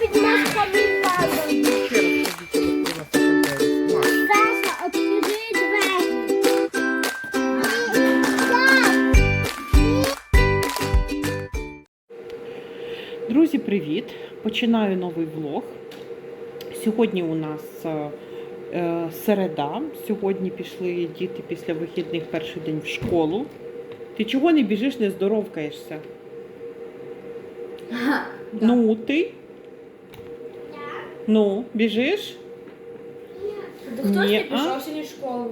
вас опитають. Маш, Саша, відкрий двері. Друзі, привіт! Починаю новий влог. Сьогодні у нас е, е, середа. Сьогодні пішли діти після вихідних перший день в школу. Ти чого не біжиш, не здоровкаєшся? Ну, ти? Ну, біжиш? Да хтось не пішов сьогодні в школу.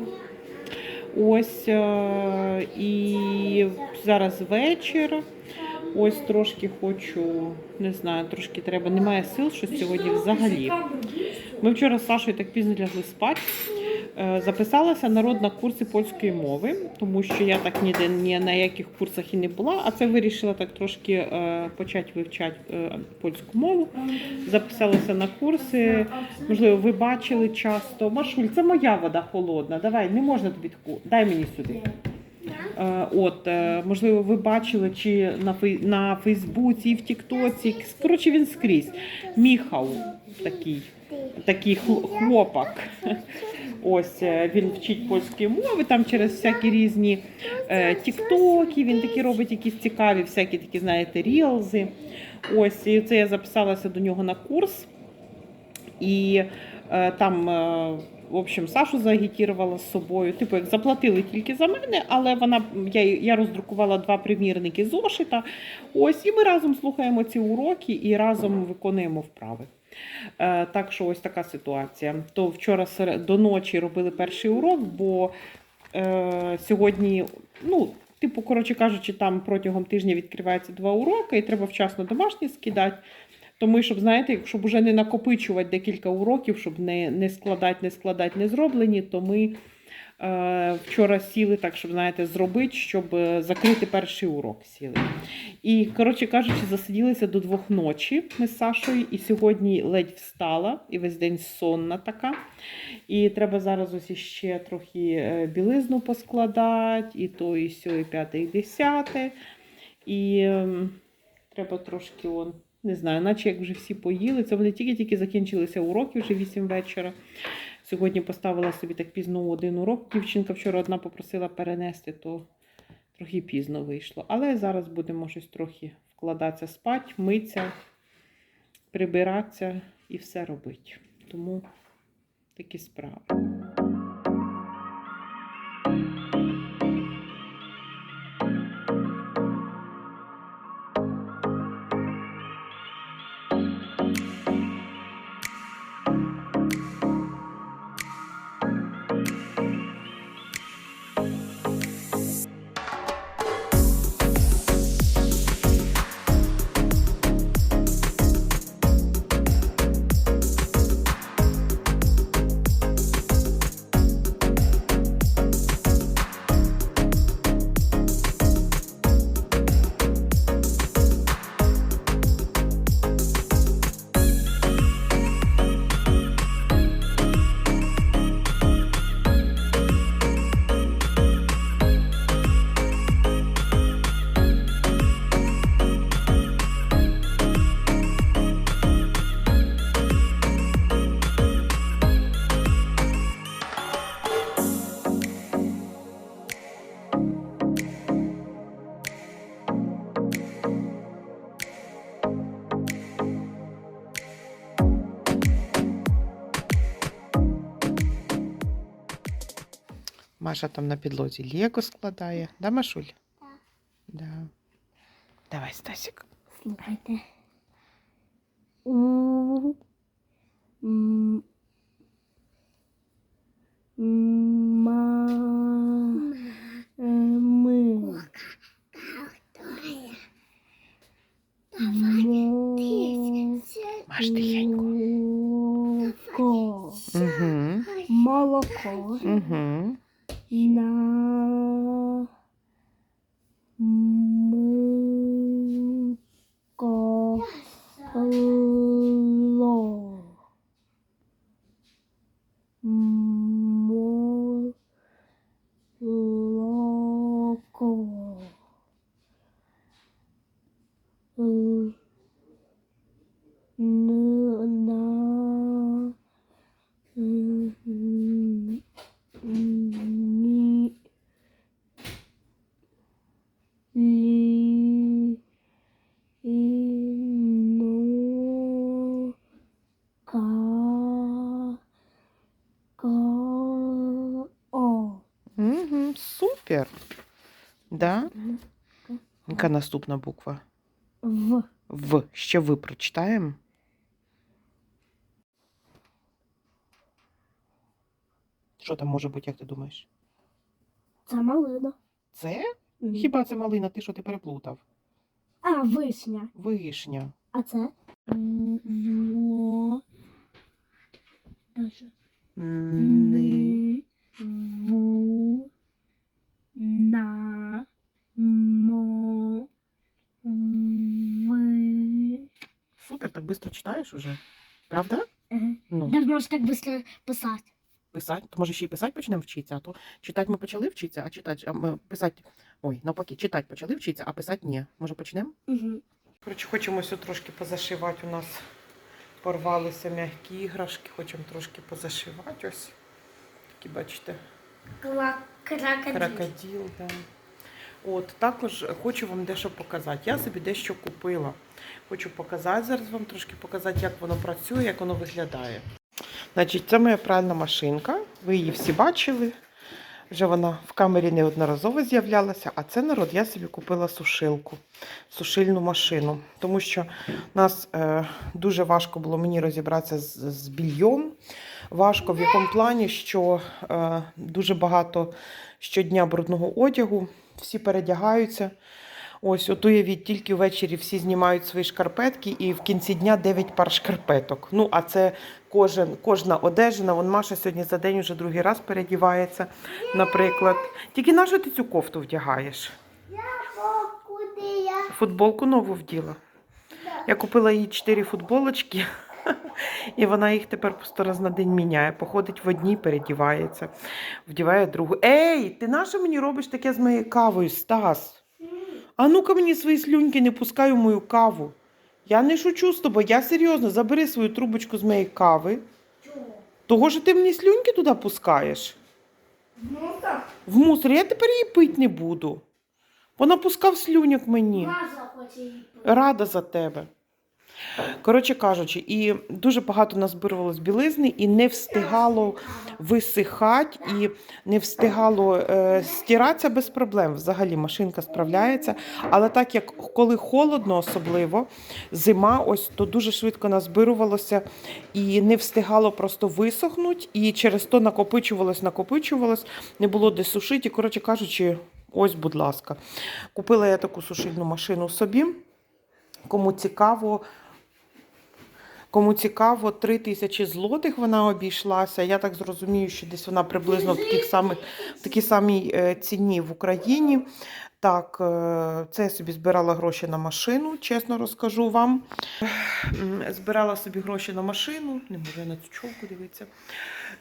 Ось е, і зараз вечір. Ось трошки хочу, не знаю, трошки треба. Немає сил, що сьогодні взагалі. Ми вчора з Сашою так пізно лягли спати. Е, Записалася народ на курси польської мови, тому що я так ніде ні на яких курсах і не була, а це вирішила так трошки е, почати вивчати е, польську мову. Записалася на курси. Можливо, ви бачили часто. Машуль, це моя вода холодна. Давай, не можна тобі таку. Дай мені сюди. От, можливо, ви бачили чи на на Фейсбуці, і в Тіктоці. Коротше, він скрізь. Міхал такий, такий хлопак. Ось е, він вчить польської мови там через всякі різні е, тіктоки. Він такі робить якісь цікаві, всякі такі, знаєте, рілзи. Ось і це я записалася до нього на курс. І е, там, в общем, Сашу заагітірувала з собою. Типу, як заплатили тільки за мене, але вона я, я роздрукувала два примірники зошита. Ось, і ми разом слухаємо ці уроки і разом виконуємо вправи. Е, так що ось така ситуація. То вчора до ночі робили перший урок, бо е, сьогодні, ну, типу, коротше кажучи, там протягом тижня відкривається два уроки, і треба вчасно домашні скидати. Тому, щоб, знаєте, щоб вже не накопичувати декілька уроків, щоб не, не складати, не складати, не зроблені, то ми вчора сіли так, щоб, знаєте, зробити, щоб е, закрити перший урок сіли. І, коротше кажучи, засиділися до двох ночі ми з Сашою, і сьогодні ледь встала, і весь день сонна така. І треба зараз ось іще трохи е, білизну поскладати, і то, і сьо, і п'яте, і десяте. І ем, треба трошки он, не знаю, наче як вже всі поїли. Це вони тільки-тільки закінчилися уроки, вже 8 вечора. Сьогодні поставила собі так пізно один урок. Дівчинка вчора одна попросила перенести, то трохи пізно вийшло. Але зараз будемо щось трохи вкладатися спати, митися, прибиратися і все робити. Тому такі справи. Маша там на підлозі Лего складає. Да, Машуль? Так. Да. Давай, Стасик. Слухайте. У м ма е, ми Мо- Маш, тихенько. Молоко. Угу. Молоко. Угу. На мко Супер. Да? Яка наступна буква? В. В. Ще ви прочитаємо. Що там може бути, як ти думаєш? Це малина. Це? Хіба це малина? Ти що ти переплутав? А, вишня. Вишня. А це? Во. Так швидко читаєш уже. Правда? Ага. Ну, Даже можеш так быстро писати. писати. То може ще й писати почнемо вчитися, а то читати ми почали вчитися, а читати, а ми писати. Ой, навпаки, читати почали вчитися, а писати ні. Може почнемо? Угу. Коротше, хочемо все трошки позашивати. У нас порвалися м'які іграшки, хочемо трошки позашивати. Ось. Такі, бачите, Крокодил. крокодил. Да. От, також хочу вам дещо показати. Я собі дещо купила. Хочу показати зараз вам трошки показати, як воно працює, як воно виглядає. Значить, це моя пральна машинка. Ви її всі бачили. Вже вона в камері неодноразово з'являлася, а це народ, я собі купила сушилку, сушильну машину. Тому що нас е, дуже важко було мені розібратися з, з більйом. Важко в якому плані, що е, дуже багато щодня брудного одягу, всі передягаються. Ось, от уявіть, тільки ввечері всі знімають свої шкарпетки, і в кінці дня 9 пар шкарпеток. Ну, а це кожен, кожна одежина. Вон Маша сьогодні за день вже другий раз передівається, наприклад. Тільки на що ти цю кофту вдягаєш? Футболку нову вділа. Я купила їй 4 футболочки, і вона їх тепер по сто раз на день міняє. Походить в одній, передівається, вдіває другу. Ей, ти на що мені робиш таке з моєю кавою, Стас? А ну-ка мені свої слюньки не пускай у мою каву. Я не шучу з тобою, я серйозно, забери свою трубочку з моєї кави. Того що ти мені слюньки туди пускаєш? Ну так. В мусор, я тепер її пити не буду. Вона пускав слюняк мені. Рада за тебе. Коротше кажучи, і дуже багато назбирувалось білизни, і не встигало висихати, і не встигало е, стиратися без проблем. Взагалі машинка справляється. Але так як коли холодно, особливо зима, ось то дуже швидко назбирувалося і не встигало просто висохнути, і через то накопичувалось, накопичувалось, не було де сушити. І, коротше кажучи, ось, будь ласка, купила я таку сушильну машину собі. Кому цікаво, кому цікаво, 3 тисячі злотих вона обійшлася. Я так зрозумію, що десь вона приблизно в таких самих, в такій самій е, ціні в Україні. Так, е, це я собі збирала гроші на машину, чесно розкажу вам. Збирала собі гроші на машину, не можу я на цю чолку дивитися.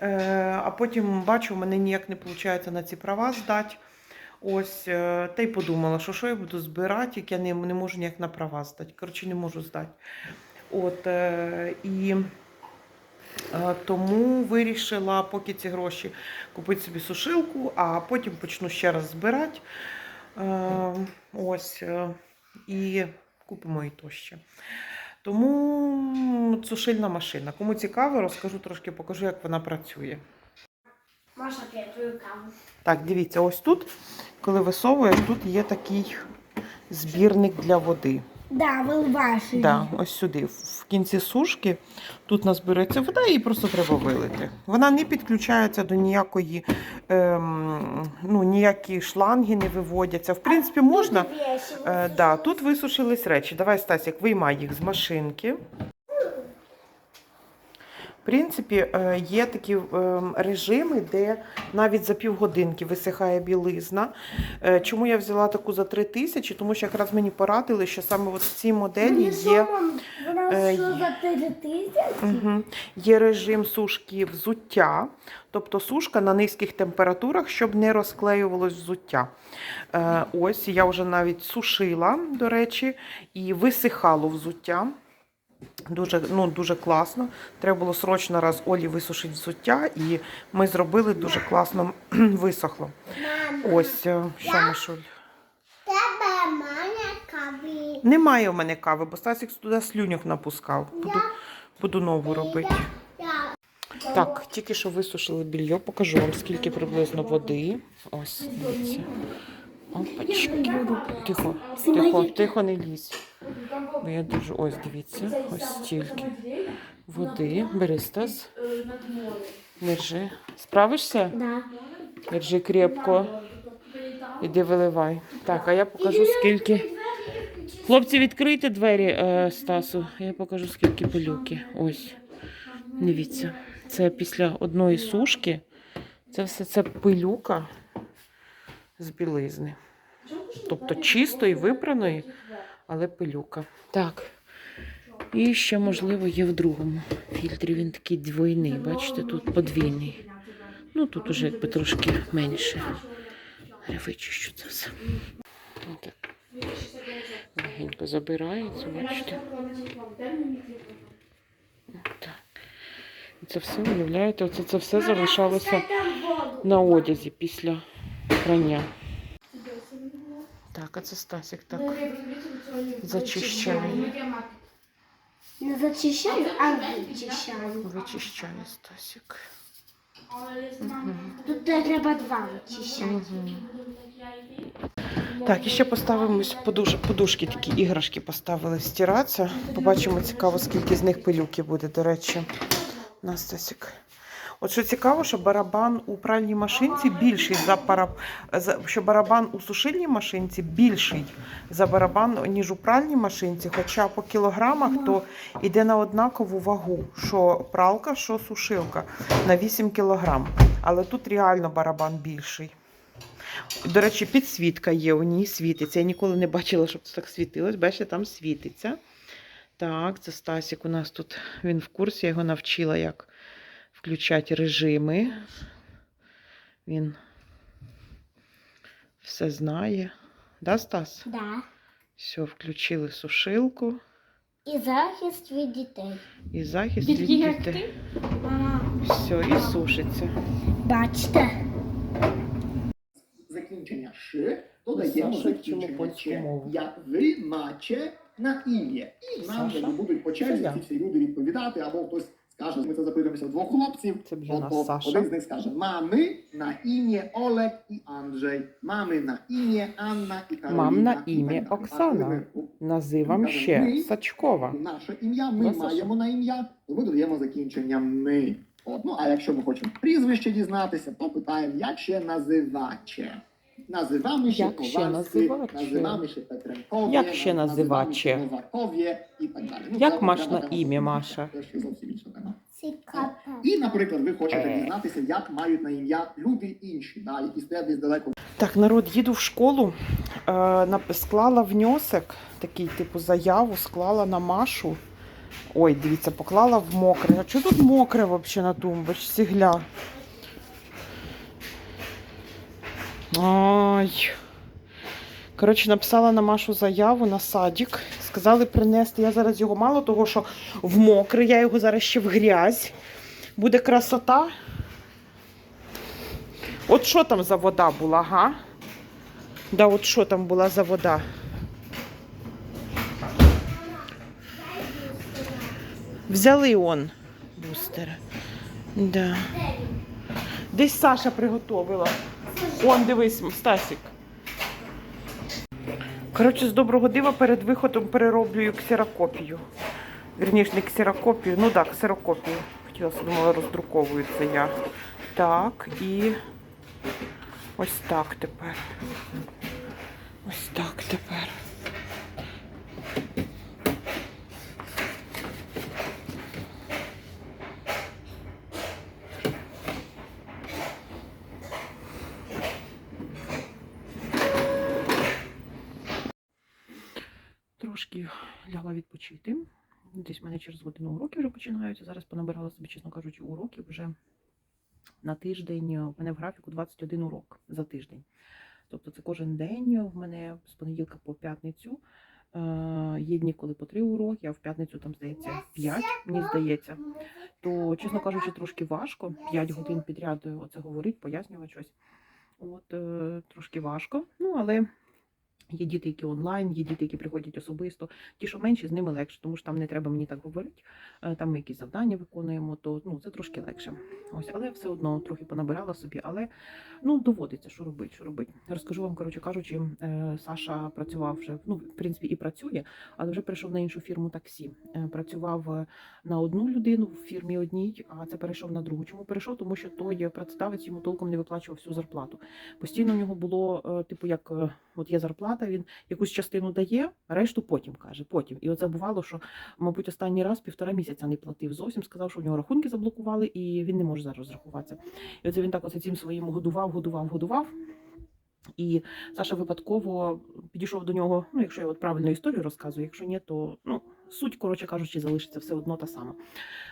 Е, А потім бачу, в мене ніяк не виходить на ці права здати. Ось, та й подумала, що що я буду збирати, як я не, не можу ніяк на права здати. Коротше, не можу здати. От, е, і е, тому вирішила, поки ці гроші купити собі сушилку, а потім почну ще раз збирати. Е, ось, і купимо і то ще. Тому сушильна машина. Кому цікаво, розкажу трошки, покажу, як вона працює. Маша п'є твою каву. Так, дивіться, ось тут, коли висовуєш, тут є такий збірник для води. Да, виливаєш. Да, ось сюди. В кінці сушки тут назбирається вода, її просто треба вилити. Вона не підключається до ніякої, ем, ну, ніякі шланги не виводяться. В принципі, можна. Е, да, тут висушились речі. Давай, Стасік, виймай їх з машинки. В принципі, е, є такі ем, режими, де навіть за півгодинки висихає білизна. Е, Чому я взяла таку за 3 тисячі? Тому що якраз мені порадили, що саме от в цій моделі є. Угу. Є режим сушки взуття, тобто сушка на низьких температурах, щоб не розклеювалось взуття. Е, ось я вже навіть сушила, до речі, і висихало взуття. Дуже, ну, дуже класно. Треба було срочно раз Олі висушити взуття, і ми зробили дуже класно висохло. Ось, е, що Машуль. Тебе мене каві. Немає у мене кави, бо Стасік туди слюнyak напускав. Буду, буду нову робити. Так, тільки що висушили більйо, покажу вам, скільки приблизно води. Ось, дивіться. Опачки. Тихо, тихо, тихо, не лізь. Бо я дуже. Ось, дивіться, ось стільки води. Бери Стас. Держи. Справишся? Да. Держи крепко. Іди виливай. Так, а я покажу скільки. Хлопці, відкрийте двері е, Стасу. Я покажу скільки пилюки. Ось. Дивіться. Це після одної сушки. Це все це пилюка з білизни. Тобто чистої, випраної, але пилюка. Так. І ще, можливо, є в другому фільтрі. Він такий двойний. Бачите, тут подвійний. Ну, тут уже якби трошки менше. Я вичищу це все. Отак. Легенько забирається, бачите. Так. І Це все, уявляєте, оце це все залишалося на одязі після прання. Так, а це Стасик так зачищає. Не зачищаю, а вичищаю. Вичищає Стасик. Тут треба два вичищати. Мгм. Так, і ще поставимось подуш... подушки, такі іграшки поставили стиратися. Побачимо цікаво, скільки з них пилюки буде, до речі. Настасік. От що цікаво, що барабан у пральній машинці більший за пара... за- що барабан у сушильній машинці більший за барабан, ніж у пральній машинці. Хоча по кілограмах то йде на однакову вагу, що пралка, що сушилка на 8 кілограм. Але тут реально барабан більший. До речі, підсвітка є, у ній світиться. Я ніколи не бачила, щоб це так світилось. Бачите, там світиться. Так, це Стасік у нас тут. Він в курсі, я його навчила, як включати режими. Він все знає. Да, Стас? Да. Все, включили сушилку І захист від дітей. і захист від дітей. Все, і сушиться. Бачите? закінчення «ш» додаємо закінчення мову. як ви, наче на ім'я. І нам вже будуть по черзі Це я. ці всі люди відповідати, або хтось скаже, ми це запитуємося в двох хлопців. Це вже От, нас Саша. Один з них скаже мами на ім'я Олег і Анджей, мами на ім'я Анна і Кароліна. Мам на ім'я. Оксана. Називам ще. Сачкова. наше ім'я, ми Саша? маємо на ім'я, то ми додаємо закінчення ми. От, ну, а якщо ми хочемо прізвище дізнатися, то питаємо, як ще називаче. Називamy się Jak się nazywacie? nazywamy się Петренкові, Jak się nazywacie? Так далі. Ну, Як це маш окрема на тема. ім'я, Маша? Це ще зовсім інша тема. Цікаво. І, наприклад, ви хочете Е. дізнатися, як мають на ім'я люди інші, да, які стоять десь далеко Так, народ, їду в школу. Е, нап- склала внесок, такий типу заяву, склала на Машу. Ой, дивіться, поклала в мокре. А чого тут мокре взагалі на тумбочці? Гля. Ай. Коротше, написала на Машу заяву на садик. Сказали принести. Я зараз його мало того, що в мокре, я його зараз ще в грязь. Буде красота. От що там за вода була, га? Да, от що там була за вода? Взяли он бустер. Да. Десь Саша приготовила. Он, дивись, Стасік. Коротше, з доброго дива перед виходом перероблюю ксерокопію. Вірніше, не ксерокопію, ну так, ксерокопію. Хотіла думала, роздруковую це я. Так, і ось так тепер. Ось так тепер. Трошки лягла відпочити. Десь в мене через годину уроки вже починаються. Зараз понабирала собі, чесно кажучи, уроків вже на тиждень. У мене в графіку 21 урок за тиждень. Тобто це кожен день в мене з понеділка по п'ятницю. Е, Є дні, коли по три уроки, а в п'ятницю там здається 5, мені здається. То, чесно кажучи, трошки важко. 5 годин підряд оце говорить, пояснювати щось. От е, трошки важко. Ну, але Є діти, які онлайн, є діти, які приходять особисто. Ті, що менші, з ними легше, тому що там не треба мені так говорити. Е, Там ми якісь завдання виконуємо, то ну це трошки легше. Ось, але все одно трохи понабирала собі. Але ну доводиться, що робити, що робити. Розкажу вам, коротше кажучи, е, Саша працював вже, ну в принципі, і працює, але вже перейшов на іншу фірму таксі. Е, Працював на одну людину в фірмі одній, а це перейшов на другу. Чому перейшов? Тому що той працедавець йому толком не виплачував всю зарплату. Постійно в нього було, типу, як от є зарплата, він якусь частину дає, решту потім каже. Потім. І оце бувало, що, мабуть, останній раз півтора місяця не платив зовсім. Сказав, що в нього рахунки заблокували, і він не може зараз розрахуватися. І оце він так оце цим своїм годував, годував, годував. І Саша випадково підійшов до нього. Ну, якщо я от правильну історію розказую, якщо ні, то ну суть, коротше кажучи, залишиться все одно та сама.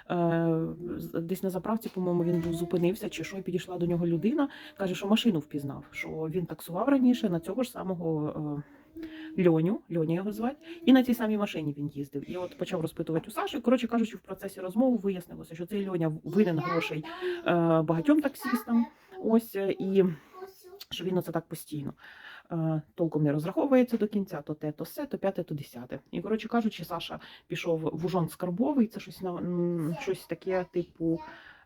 Е, десь на заправці, по-моєму, він був зупинився, чи що, і підійшла до нього людина, каже, що машину впізнав, що він таксував раніше на цього ж самого. Е, Льоню, Льоня його звати, і на цій самій машині він їздив. І от почав розпитувати у Саші. Коротше кажучи, в процесі розмови вияснилося, що цей Льоня винен грошей е, багатьом таксістам. Ось е, і що він оце так постійно. Е, Толком не розраховується до кінця, то те, то все, то п'яте, то десяте. І коротше кажучи, Саша пішов в ужон скарбовий. Це щось на щось таке, типу,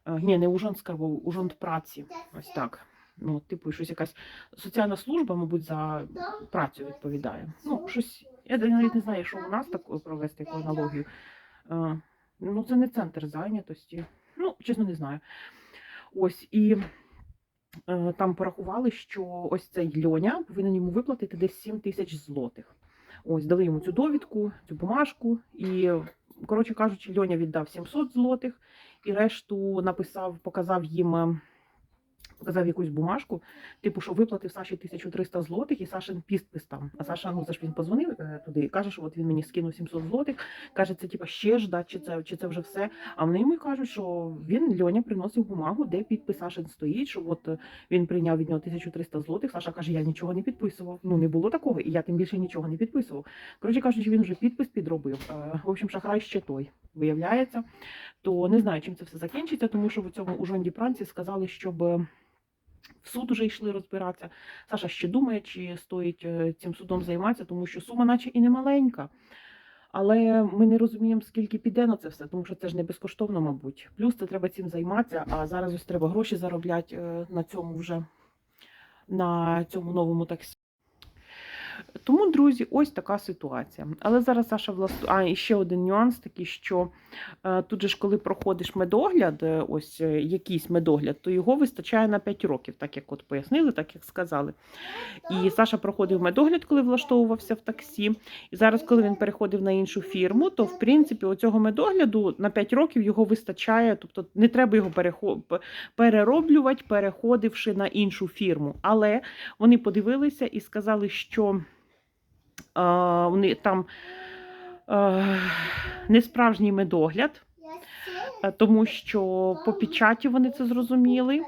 е, ні, не ужон скарбовий, ужон праці. Ось так. Ну, типу, щось якась соціальна служба, мабуть, за працю відповідає. Ну, щось. Я навіть не знаю, що у нас так провести яку аналогію. Е, Ну, це не центр зайнятості. Ну, чесно, не знаю. Ось і там порахували, що ось цей Льоня повинен йому виплатити десь 7 тисяч злотих. Ось дали йому цю довідку, цю бумажку, і, коротше кажучи, Льоня віддав 700 злотих, і решту написав, показав їм. Показав якусь бумажку, типу, що виплатив Саші 1300 злотих, і Сашин підпис там. А Саша, ну це ж він позвонив е, туди і каже, що от він мені скинув 700 злотих. Каже, це типа ще ж, да, чи це, чи це вже все. А вони йому кажуть, що він Льоня приносив бумагу, де підпис Сашин стоїть, що от е, він прийняв від нього 1300 злотих. Саша каже, я нічого не підписував. Ну не було такого, і я тим більше нічого не підписував. Коротше кажучи, він вже підпис підробив. Е, В общем, шахрай ще той виявляється. То не знаю, чим це все закінчиться, тому що в цьому ужонді Франції сказали, щоб. В суд уже йшли розбиратися. Саша ще думає, чи стоїть е, цим судом займатися, тому що сума, наче і не маленька. Але ми не розуміємо, скільки піде на це все, тому що це ж не безкоштовно, мабуть. Плюс це треба цим займатися, а зараз ось треба гроші заробляти е, на цьому вже на цьому новому таксі. Тому, друзі, ось така ситуація. Але зараз Саша власне. А, і ще один нюанс такий, що е, тут же ж, коли проходиш медогляд, е, ось е, якийсь медогляд, то його вистачає на 5 років, так як от пояснили, так як сказали. І Саша проходив медогляд, коли влаштовувався в таксі. І зараз, коли він переходив на іншу фірму, то в принципі оцього медогляду на 5 років його вистачає, тобто не треба його перероблювати, переходивши на іншу фірму. Але вони подивилися і сказали, що вони там е, не справжній медогляд, тому що по печаті вони це зрозуміли.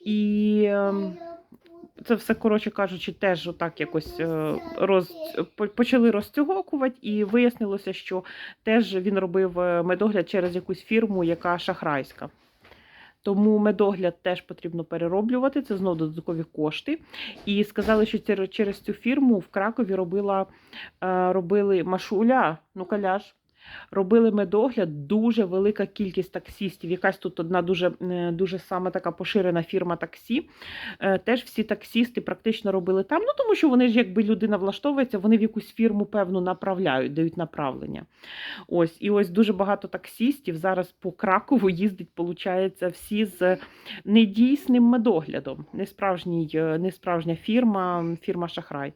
І ем, це все, коротше кажучи, теж отак якось е, роз, почали розтягокувати, і вияснилося, що теж він робив е, медогляд через якусь фірму, яка шахрайська. Тому медогляд теж потрібно перероблювати, це знову додаткові кошти. І сказали, що через цю фірму в Кракові робила, е, робили Машуля, ну каляш, робили медогляд дуже велика кількість таксістів. Якась тут одна дуже, е, дуже саме така поширена фірма таксі. Е, Теж всі таксісти практично робили там. Ну тому що вони ж, якби людина влаштовується, вони в якусь фірму певну направляють, дають направлення. Ось і ось дуже багато таксістів зараз по Кракову їздить, виходить, всі з недійсним медоглядом. Несправжній, е, несправжня фірма, фірма Шахрай.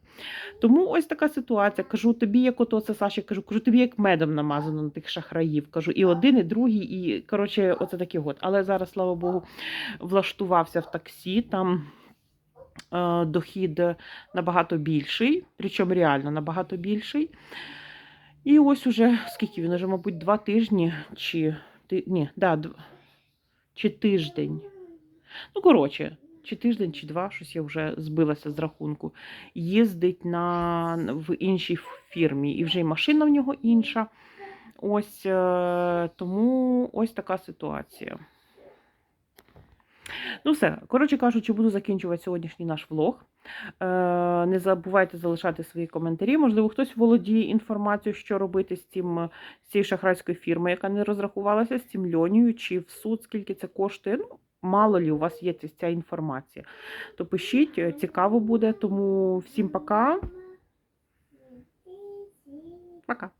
Тому ось така ситуація. Кажу, тобі, як ото це Саші, кажу, кажу, тобі як медом намазано на тих шахраїв. Кажу, і один, і другий, і коротше, оце такий год. Але зараз, слава Богу, влаштувався в таксі. Там е, дохід набагато більший, причому реально набагато більший. І ось уже скільки він уже, мабуть, два тижні чи ти, ні, да, дв- чи тиждень. Ну, коротше, чи тиждень, чи два, щось я вже збилася з рахунку. Їздить на, в іншій фірмі, і вже й машина в нього інша. Ось е, тому ось така ситуація. Ну, все, коротше кажучи, буду закінчувати сьогоднішній наш влог. Е, не забувайте залишати свої коментарі. Можливо, хтось володіє інформацією, що робити з, цим, з цією шахрайською фірмою, яка не розрахувалася з цим льонією, чи в суд, скільки це коштує. Ну, мало лі у вас є ця- ця інформація. То пишіть, е, цікаво буде. Тому всім пока. Пока.